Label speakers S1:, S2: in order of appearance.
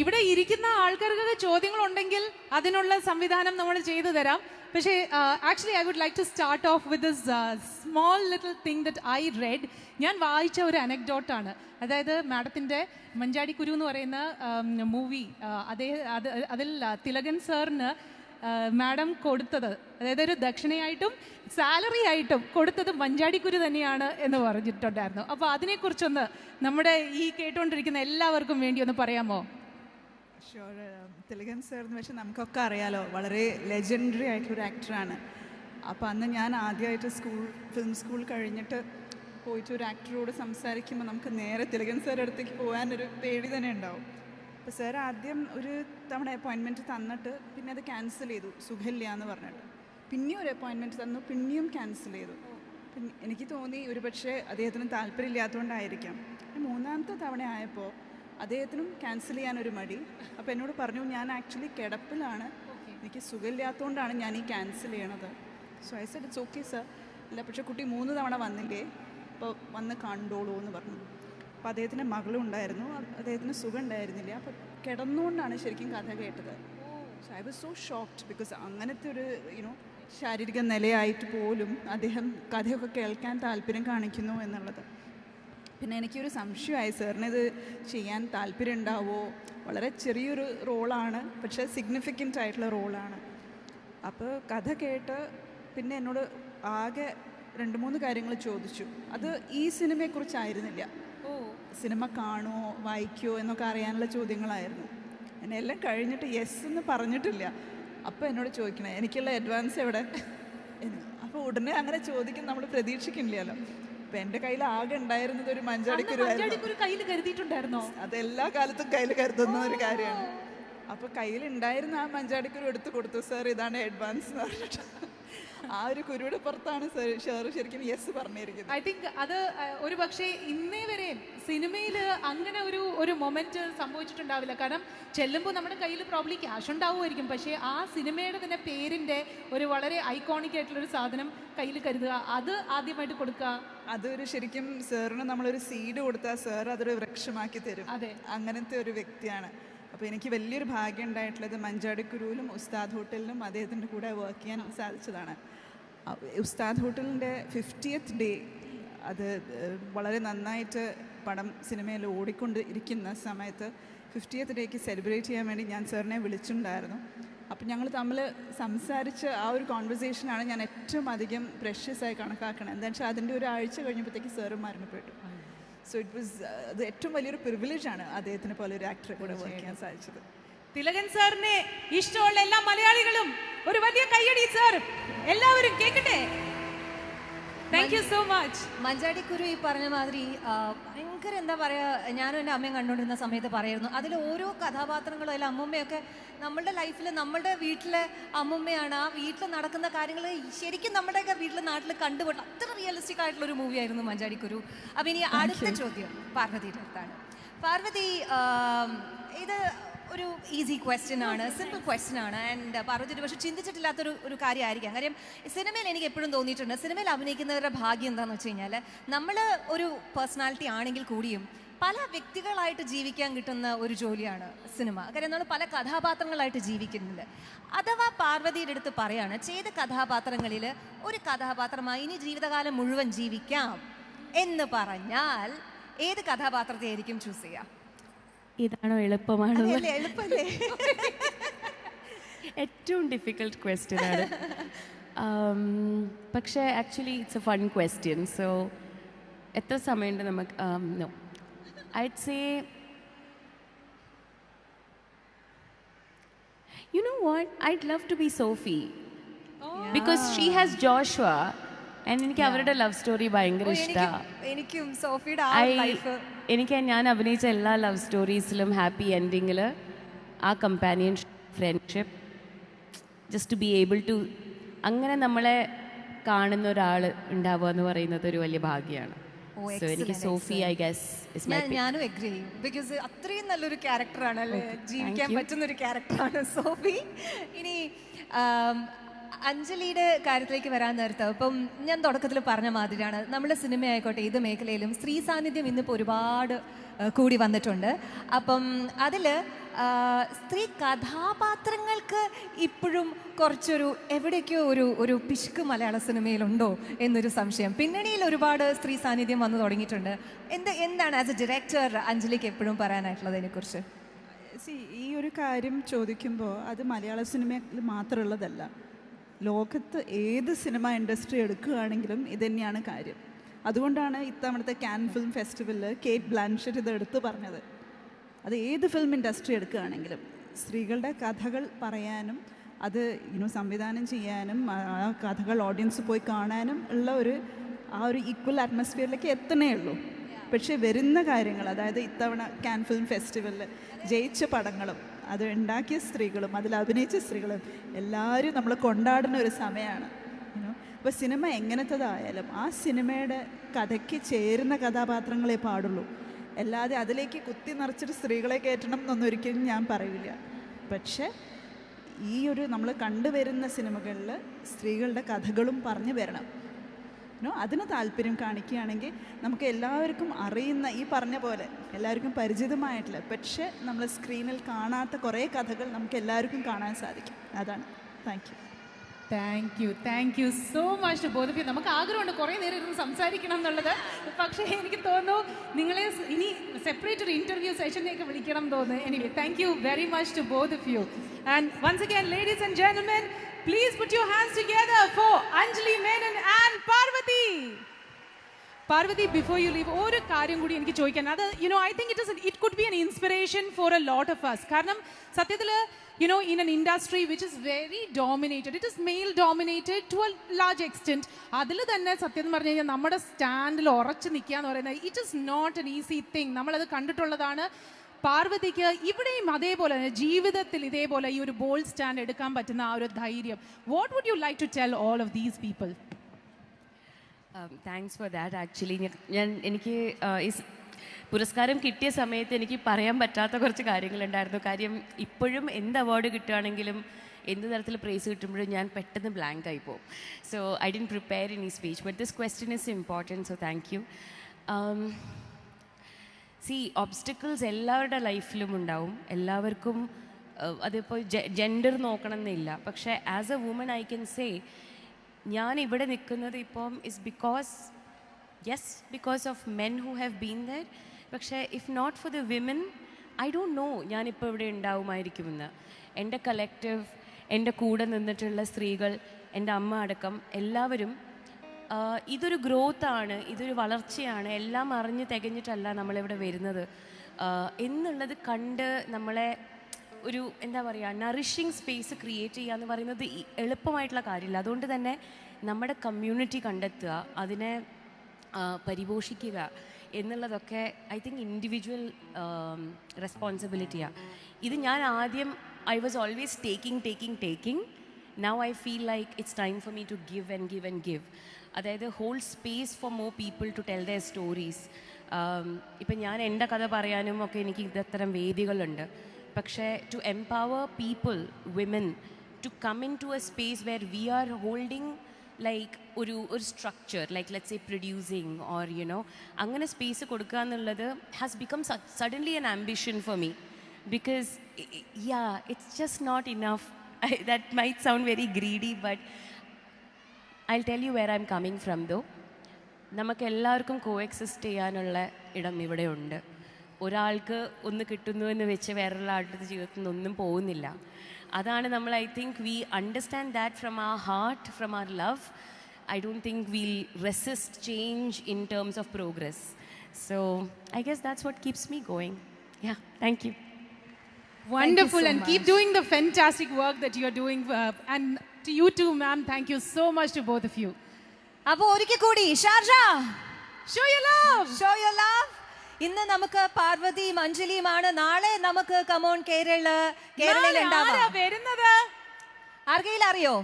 S1: ഇവിടെ ഇരിക്കുന്ന ആൾക്കാർക്കൊക്കെ ചോദ്യങ്ങൾ ഉണ്ടെങ്കിൽ അതിനുള്ള സംവിധാനം നമ്മൾ ചെയ്തു തരാം. പക്ഷേ actually I would like to start off with this small little thing that I read ഞാൻ വായിച്ച ഒരു അനക്ഡോട്ടാണ് അതായത് മാഡത്തിന്റെ മഞ്ചാടിക്കുരു എന്ന് പറയുന്ന മൂവി അതേ അത് അതിൽ തിലകൻ സാറിന് മാഡം കൊടുത്തത്. അതായത് ഒരു ദക്ഷിണയായിട്ടും സാലറി ആയിട്ടും കൊടുത്തത് മഞ്ചാടിക്കുരു തന്നെയാണ് എന്ന് പറഞ്ഞിട്ടുണ്ടായിരുന്നു. അപ്പോൾ അതിനെക്കുറിച്ചൊന്ന് നമ്മുടെ ഈ കേട്ടുകൊണ്ടിരിക്കുന്ന എല്ലാവർക്കും വേണ്ടി ഒന്ന് പറയാമോ?
S2: ഷുവർ തിലകൻ സാർ എന്ന് വെച്ചാൽ നമുക്കൊക്കെ അറിയാലോ വളരെ ലെജൻഡറി ആയിട്ടുള്ളൊരു ആക്ടറാണ് അപ്പോൾ അന്ന് ഞാൻ ആദ്യമായിട്ട് സ്കൂൾ ഫിലിം സ്കൂൾ കഴിഞ്ഞിട്ട് പോയിട്ട് ഒരു ആക്ടറോട് സംസാരിക്കുമ്പോൾ നമുക്ക് നേരെ തിലകൻ സാർ അടുത്തേക്ക് പോകാനൊരു പേടി തന്നെ ഉണ്ടാവും. അപ്പോൾ സാർ ആദ്യം ഒരു തവണ അപ്പോയിൻമെന്റ് തന്നിട്ട് പിന്നെ അത് ക്യാൻസൽ ചെയ്തു സുഖമില്ല എന്ന് പറഞ്ഞിട്ട്. പിന്നെയും ഒരു അപ്പോയിൻമെന്റ് തന്നു പിന്നെയും ക്യാൻസൽ ചെയ്തു. എനിക്ക് തോന്നി ഒരു പക്ഷേ അദ്ദേഹത്തിന് താല്പര്യമില്ലാത്തതുകൊണ്ടായിരിക്കാം. മൂന്നാമത്തെ തവണ ആയപ്പോൾ അദ്ദേഹത്തിനും ക്യാൻസൽ ചെയ്യാനൊരു മടി. അപ്പോൾ എന്നോട് പറഞ്ഞു ഞാൻ ആക്ച്വലി കിടപ്പിലാണ്. എനിക്ക് സുഖമില്ലാത്തതുകൊണ്ടാണ് ഞാൻ ഈ ക്യാൻസൽ ചെയ്യണത്. So I said it's okay sir ഇല്ല പക്ഷേ കുട്ടി മൂന്ന് തവണ വന്നില്ലേ? അപ്പോൾ വന്ന് കണ്ടോളൂ എന്ന് പറഞ്ഞു. അപ്പോൾ അദ്ദേഹത്തിന്റെ മകളും ഉണ്ടായിരുന്നു. അദ്ദേഹത്തിന് സുഖം ഉണ്ടായിരുന്നില്ല അപ്പോൾ കിടന്നുകൊണ്ടാണ് ശരിക്കും കഥ കേട്ടത്. So I was so shocked because അങ്ങനത്തെ ഒരു യുനോ ശാരീരിക നിലയായിട്ട് പോലും അദ്ദേഹം കഥയൊക്കെ കേൾക്കാൻ താല്പര്യം കാണിക്കുന്നു എന്നുള്ളത്. പിന്നെ എനിക്കൊരു സംശയമായി സാറിന് ഇത് ചെയ്യാൻ താല്പര്യം ഉണ്ടാവോ വളരെ ചെറിയൊരു റോളാണ് പക്ഷേ സിഗ്നിഫിക്കന്റ് ആയിട്ടുള്ള റോളാണ്. അപ്പോൾ കഥ കേട്ട് പിന്നെ എന്നോട് ആകെ രണ്ട് മൂന്ന് കാര്യങ്ങൾ ചോദിച്ചു. അത് ഈ സിനിമയെക്കുറിച്ചായിരുന്നില്ല. ഓ. സിനിമ കാണുമോ വായിക്കുമോ എന്നൊക്കെ അറിയാനുള്ള ചോദ്യങ്ങളായിരുന്നു. എന്നെ എല്ലാം കഴിഞ്ഞിട്ട് യെസ് എന്ന് പറഞ്ഞിട്ടില്ല. അപ്പോൾ എന്നോട് ചോദിക്കണേ എനിക്കുള്ള അഡ്വാൻസ് എവിടെ? അപ്പോൾ ഉടനെ അങ്ങനെ ചോദിക്കും നമ്മൾ പ്രതീക്ഷിക്കില്ലല്ലോ അപ്പം എന്റെ കയ്യിൽ ആകെ ഉണ്ടായിരുന്നത് ഒരു
S1: മഞ്ചാടിക്കുരു കയ്യിൽ കരുതിയിട്ടുണ്ടായിരുന്നോ?
S2: അതെല്ലാ കാലത്തും കയ്യിൽ കരുതുന്ന ഒരു കാര്യമാണ്. അപ്പോൾ കയ്യിൽ ഉണ്ടായിരുന്ന ആ മഞ്ചാടിക്കുരു എടുത്തു കൊടുത്തു സാർ ഇതാണ് അഡ്വാൻസ് എന്ന് പറഞ്ഞിട്ട്. ആ ഒരു കുരുവിടെ പുറത്താണ് ഷെയർ ശരിക്കും യെസ് പറഞ്ഞിരിക്കുന്നത്.
S1: ഐ തിങ്ക് അത് ഒരു പക്ഷേ ഇന്നേ വരെ സിനിമയിൽ അങ്ങനെ ഒരു ഒരു മൊമെന്റ് സംഭവിച്ചിട്ടുണ്ടാവില്ല. കാരണം ചെല്ലുമ്പോൾ നമ്മുടെ കയ്യിൽ പ്രോബ്ലി ക്യാഷ് ഉണ്ടാവുമായിരിക്കും. പക്ഷേ ആ സിനിമയുടെ തന്നെ പേരിന്റെ ഒരു വളരെ ഐക്കോണിക് ആയിട്ടുള്ള ഒരു സാധനം കയ്യിൽ കരുതുക. അത് ആദ്യമായിട്ട് കൊടുക്കുക
S2: അതൊരു ശരിക്കും സാറിന് നമ്മളൊരു സീഡ് കൊടുത്താൽ സാർ അതൊരു വൃക്ഷമാക്കി തരും.
S1: അതെ.
S2: അങ്ങനത്തെ ഒരു വ്യക്തിയാണ്. അപ്പോൾ എനിക്ക് വലിയൊരു ഭാഗ്യം ഉണ്ടായിട്ടുള്ളത് മഞ്ചാടിക്കുരുവിലും ഉസ്താദ് ഹോട്ടലിലും അദ്ദേഹത്തിന്റെ കൂടെ വർക്ക് ചെയ്യാൻ സാധിച്ചതാണ്. ഉസ്താദ് ഹോട്ടലിന്റെ ഫിഫ്റ്റിയത്ത് ഡേ അത് വളരെ നന്നായിട്ട് പടം സിനിമയിൽ ഓടിക്കൊണ്ട് ഇരിക്കുന്ന സമയത്ത് ഫിഫ്റ്റിയത്ത് ഡേക്ക് സെലിബ്രേറ്റ് ചെയ്യാൻ വേണ്ടി ഞാൻ സാറിനെ വിളിച്ചിട്ടുണ്ടായിരുന്നു. അപ്പം ഞങ്ങൾ തമ്മിൽ സംസാരിച്ച് ആ ഒരു കോൺവെർസേഷനാണ് ഞാൻ ഏറ്റവും അധികം പ്രഷ്യസായി കണക്കാക്കണം എന്താ വെച്ചാൽ അതിന്റെ ഒരാഴ്ച കഴിഞ്ഞപ്പോഴത്തേക്ക് സാറ് മരണപ്പെട്ടു. സോ ഇറ്റ് വാസ് അത് ഏറ്റവും വലിയൊരു പ്രിവിലേജ് ആണ് അദ്ദേഹത്തിനെ പോലെ ഒരു ആക്ടറെ കൂടെ വർക്ക് ചെയ്യാൻ സാധിച്ചത്.
S1: തിലകൻ സാറിനെ ഇഷ്ടമുള്ള എല്ലാ മലയാളികളും ഒരു വലിയ കയ്യടി സാർ എല്ലാവരും കേൾക്കട്ടെ? താങ്ക് യു സോ മച്ച്
S3: മഞ്ചാടിക്കുരു ഈ പറഞ്ഞ മാതിരി ഭയങ്കര എന്താ പറയുക ഞാനും എന്റെ അമ്മയും കണ്ടുകൊണ്ടിരുന്ന സമയത്ത് പറയുന്നു അതിൽ ഓരോ കഥാപാത്രങ്ങളും അതിൽ അമ്മൂമ്മയൊക്കെ നമ്മളുടെ ലൈഫിൽ നമ്മളുടെ വീട്ടിലെ അമ്മൂമ്മയാണ് ആ വീട്ടിൽ നടക്കുന്ന കാര്യങ്ങൾ ശരിക്കും നമ്മുടെയൊക്കെ വീട്ടിൽ നാട്ടിൽ കണ്ടുപോട്ട് അത്ര റിയലിസ്റ്റിക് ആയിട്ടുള്ള ഒരു മൂവിയായിരുന്നു മഞ്ചാടിക്കുരു. അപ്പം ഇനി അടുത്ത ചോദ്യം പാർവതിയുടെ അടുത്താണ്. പാർവതി ഇത് ഒരു ഈസി ക്വസ്റ്റ്യൻ ആണ് സിമ്പിൾ ക്വസ്റ്റ്യൻ ആണ്. ആൻഡ് പാർവതി ഒരു പക്ഷേ ചിന്തിച്ചിട്ടില്ലാത്തൊരു ഒരു കാര്യമായിരിക്കാം. കാര്യം സിനിമയിൽ എനിക്ക് എപ്പോഴും തോന്നിയിട്ടുണ്ട് സിനിമയിൽ അഭിനയിക്കുന്നവരുടെ ഭാഗ്യം എന്താണെന്ന് വെച്ച് കഴിഞ്ഞാൽ നമ്മൾ ഒരു പേഴ്സണാലിറ്റി ആണെങ്കിൽ കൂടിയും പല വ്യക്തികളായിട്ട് ജീവിക്കാൻ കിട്ടുന്ന ഒരു ജോലിയാണ് സിനിമ. കാര്യം നമ്മൾ പല കഥാപാത്രങ്ങളായിട്ട് ജീവിക്കുന്നുണ്ട്. അഥവാ പാർവതിയുടെ അടുത്ത് പറയാണ് ചെയ്ത കഥാപാത്രങ്ങളിൽ ഒരു കഥാപാത്രമായി ഇനി ജീവിതകാലം മുഴുവൻ ജീവിക്കാം എന്ന് പറഞ്ഞാൽ ഏത് കഥാപാത്രത്തെ ആയിരിക്കും ചൂസ് ചെയ്യാം?
S4: ഇതാണോ എളുപ്പമാണ്?
S3: എളുപ്പമല്ലേ?
S4: ഏറ്റവും ഡിഫിക്കൾട്ട് ക്വസ്റ്റ്യൻ ആണ്. പക്ഷേ actually it's a fun question so എത്ര സമയമുണ്ട് നമുക്ക് no I'd say you know what I'd love to be Sophie because she has Joshua and എനിക്ക് അവരുടെ ലവ് സ്റ്റോറി ഭയങ്കര ഇഷ്ടമാണ്
S3: എനിക്കും- എനിക്കും സോഫിയുടെ ആ
S4: ഐ
S3: ലൈഫ്
S4: എനിക്ക് ഞാൻ അഭിനയിച്ച എല്ലാ ലവ് സ്റ്റോറീസിലും ഹാപ്പി എൻഡിങ്ങിൽ ആ companionship friendship just to be able to അങ്ങനെ നമ്മളെ കാണുന്ന ഒരാൾ ഉണ്ടാവുക എന്ന് പറയുന്നത് ഒരു വലിയ ഭാഗ്യമാണ്
S3: ഓ,
S4: സോ എനിക്ക് Sophie I guess is my
S3: ഞാൻ ഞാനും എഗ്രി ചെയ്യും ബിക്കോസ് അത്രയും നല്ലൊരു ക്യാരക്ടറാണ് അല്ലേ? ജീവിക്കാൻ പറ്റുന്ന ഒരു ക്യാരക്ടറാണ് സോഫി. ഇനി അഞ്ജലിയുടെ കാര്യത്തിലേക്ക് വരാൻ നേരത്ത് അപ്പം ഞാൻ തുടക്കത്തിൽ പറഞ്ഞ മാതിരിയാണ്. നമ്മുടെ സിനിമ ആയിക്കോട്ടെ ഏത് മേഖലയിലും സ്ത്രീ സാന്നിധ്യം ഇന്നിപ്പോൾ ഒരുപാട് കൂടി വന്നിട്ടുണ്ട്. അപ്പം അതിൽ സ്ത്രീ കഥാപാത്രങ്ങൾക്ക് ഇപ്പോഴും കുറച്ചൊരു എവിടേക്കോ ഒരു ഒരു പിശുക്ക് മലയാള സിനിമയിലുണ്ടോ എന്നൊരു സംശയം. പിന്നണിയിൽ ഒരുപാട് സ്ത്രീ സാന്നിധ്യം വന്നു തുടങ്ങിയിട്ടുണ്ട്. എന്ത് എന്താണ് ആസ് എ ഡയറക്ടർ അഞ്ജലിക്ക് എപ്പോഴും പറയാനായിട്ടുള്ളത് അതിനെക്കുറിച്ച്?
S2: സി ഈ ഒരു കാര്യം ചോദിക്കുമ്പോൾ അത് മലയാള സിനിമയിൽ മാത്രമുള്ളതല്ല. ലോകത്ത് ഏത് സിനിമ ഇൻഡസ്ട്രി എടുക്കുകയാണെങ്കിലും ഇതുതന്നെയാണ് കാര്യം. അതുകൊണ്ടാണ് ഇത്തവണത്തെ ക്യാൻ ഫിലിം ഫെസ്റ്റിവലിൽ കേറ്റ് ബ്ലാൻഷറ്റ് ഇത് എടുത്തു പറഞ്ഞത്. അത് ഏത് ഫിലിം ഇൻഡസ്ട്രി എടുക്കുകയാണെങ്കിലും സ്ത്രീകളുടെ കഥകൾ പറയാനും അത് യുനോ സംവിധാനം ചെയ്യാനും ആ കഥകൾ ഓഡിയൻസ് പോയി കാണാനും ഉള്ള ഒരു ആ ഒരു ഈക്വൽ അറ്റ്മോസ്ഫിയറിലേക്ക് എത്തണേ ഉള്ളൂ. പക്ഷേ വരുന്ന കാര്യങ്ങൾ അതായത് ഇത്തവണ ക്യാൻ ഫിലിം ഫെസ്റ്റിവലിൽ ജയിച്ച പടങ്ങളും അത് ഉണ്ടാക്കിയ സ്ത്രീകളും അതിൽ അഭിനയിച്ച സ്ത്രീകളും എല്ലാവരും നമ്മൾ കൊണ്ടാടുന്ന ഒരു സമയമാണ് അപ്പോൾ സിനിമ എങ്ങനത്തതായാലും ആ സിനിമയുടെ കഥയ്ക്ക് ചേരുന്ന കഥാപാത്രങ്ങളെ പാടുള്ളൂ. അല്ലാതെ അതിലേക്ക് കുത്തി നിറച്ചിട്ട് സ്ത്രീകളെ കയറ്റണം എന്നൊന്നും ഒരിക്കലും ഞാൻ പറയില്ല. പക്ഷേ ഈ ഒരു നമ്മൾ കണ്ടുവരുന്ന സിനിമകളിൽ സ്ത്രീകളുടെ കഥകളും പറഞ്ഞു വരണം. അതിന് താല്പര്യം കാണിക്കുകയാണെങ്കിൽ നമുക്ക് എല്ലാവർക്കും അറിയുന്ന ഈ പറഞ്ഞ പോലെ എല്ലാവർക്കും പരിചിതമായിട്ടില്ല പക്ഷേ നമ്മൾ സ്ക്രീനിൽ കാണാത്ത കുറേ കഥകൾ നമുക്ക് എല്ലാവർക്കും കാണാൻ സാധിക്കും. അതാണ്. Thank
S1: thank you thank you so much to ബോധ നമുക്ക് ആഗ്രഹമുണ്ട് കുറേ നേരം ഇരുന്ന് സംസാരിക്കണം എന്നുള്ളത്. പക്ഷേ എനിക്ക് തോന്നുന്നു നിങ്ങളെ ഇനി സെപ്പറേറ്റ് ഒരു ഇന്റർവ്യൂ സെഷനിലേക്ക് വിളിക്കണം തോന്നുന്നു. Anyway thank you very much to both of you and once again ladies and gentlemen please put your hands together for Anjali Menon and Parvathy Parvathy before you leave ഒരു കാര്യം കൂടി എനിക്ക് ചോദിക്കാൻ. അത് you know I think it is it could be an inspiration for a lot of us. കാരണം സത്യത്തിൽ you know in an industry which is very dominated it is male dominated to a large extent അതിൽ തന്നെ സത്യം എന്ന് പറഞ്ഞു കഴിഞ്ഞാൽ നമ്മുടെ സ്റ്റാൻഡിൽ ഉറച്ചു നിൽക്കുക എന്ന് പറയുന്നത് it is not an easy thing നമ്മളത് കണ്ടിട്ടുള്ളതാണ് പാർവതിക്ക് ഇവിടെയും അതേപോലെ തന്നെ ജീവിതത്തിൽ ഇതേപോലെ ഈ ഒരു ബോൾ സ്റ്റാൻഡ് എടുക്കാൻ പറ്റുന്ന ആ ഒരു ധൈര്യം. What would you like to tell all of these people
S4: thanks for that actually ഞാൻ എനിക്ക് ആ, ഈ പുരസ്കാരം കിട്ടിയ സമയത്ത് എനിക്ക് പറയാൻ പറ്റാത്ത കുറച്ച് കാര്യങ്ങളുണ്ടായിരുന്നു. കാര്യം ഇപ്പോഴും എന്ത് അവാർഡ് കിട്ടുകയാണെങ്കിലും എന്ത് തരത്തിൽ പ്രൈസ് കിട്ടുമ്പോഴും ഞാൻ പെട്ടെന്ന് ബ്ലാങ്ക് ആയി പോകും. So I didn't prepare in ഈ speech but this question is important so thank you see obstacles എല്ലാവരുടെ ലൈഫിലും ഉണ്ടാവും. എല്ലാവർക്കും അഹ്, അതിപ്പോൾ ജെൻഡർ നോക്കണം എന്നില്ല പക്ഷേ as a woman I can say ഞാൻ ഇവിടെ നിൽക്കുന്നത് ഇപ്പം is because yes because of men who have been there പക്ഷേ if not for the women I don't know ഞാനിപ്പോൾ ഇവിടെ ഉണ്ടാവുമായിരിക്കുമെന്ന്. എന്റെ കളക്റ്റീവ് എന്റെ കൂടെ നിന്നിട്ടുള്ള സ്ത്രീകൾ എന്റെ അമ്മ അടക്കം എല്ലാവരും ഇതൊരു ഗ്രോത്താണ് ഇതൊരു വളർച്ചയാണ് എല്ലാം അറിഞ്ഞ് തികഞ്ഞിട്ടല്ല നമ്മളിവിടെ വരുന്നത്. എന്നുള്ളത് കണ്ട് നമ്മളെ ഒരു എന്താ പറയുക നറിഷിങ് സ്പേസ് ക്രിയേറ്റ് ചെയ്യുക എന്ന് പറയുന്നത് എളുപ്പമായിട്ടുള്ള കാര്യമില്ല. അതുകൊണ്ട് തന്നെ നമ്മുടെ കമ്മ്യൂണിറ്റി കണ്ടെത്തുക അതിനെ പരിപോഷിക്കുക എന്നുള്ളതൊക്കെ ഐ തിങ്ക് ഇൻഡിവിജ്വൽ റെസ്പോൺസിബിലിറ്റിയാണ് ഇത് ഞാൻ ആദ്യം I was always taking taking taking now I feel like it's time for me to give and give and give അതായത് hold space for more people to tell their stories ഇപ്പം ഞാൻ എന്റെ കഥ പറയാനും ഒക്കെ എനിക്ക് ഇതത്തരം വേദികളുണ്ട്. പക്ഷേ to empower people women to come into a space where we are holding like ഒരു ഒരു structure like let's a producing or you know അങ്ങനെ സ്പേസ് കൊടുക്കുക എന്നുള്ളത് has become suddenly an ambition for me because i- i- yeah it's just not enough that might sound very greedy but i'll tell you where i'm coming from though നമുക്ക് എല്ലാവർക്കും കോ exist ചെയ്യാനുള്ള ഇടം ഇവിടെ ഉണ്ട് ഒരാൾക്ക് ഒന്ന് കിട്ടുന്നു എന്ന് വെച്ച് വേറൊരാളുടെ അടുത്ത ജീവിതത്തിൽ നിന്നൊന്നും പോകുന്നില്ല അതാണ് നമ്മൾ I think we understand that from ആ heart from our love I don't think will resist change in terms of progress so I guess that's what keeps me going yeah thank you
S1: Wonderful, and keep doing the fantastic work that you're doing. Uh, and to you too, ma'am, thank you so much to both of you.
S3: അപ്പോൾ ഒരിക്കൽ കൂടി Sharjah
S1: Show your love.
S3: Show your love ഇന്ന് നമുക്ക് പാർവതിയും അഞ്ജലിയുമാണ്. നാളെ നമുക്ക് come on Kerala കേരളയിൽ ഉണ്ടാവുക
S1: വരുന്നത്?
S3: ആർക്കെങ്കിലും അറിയോ?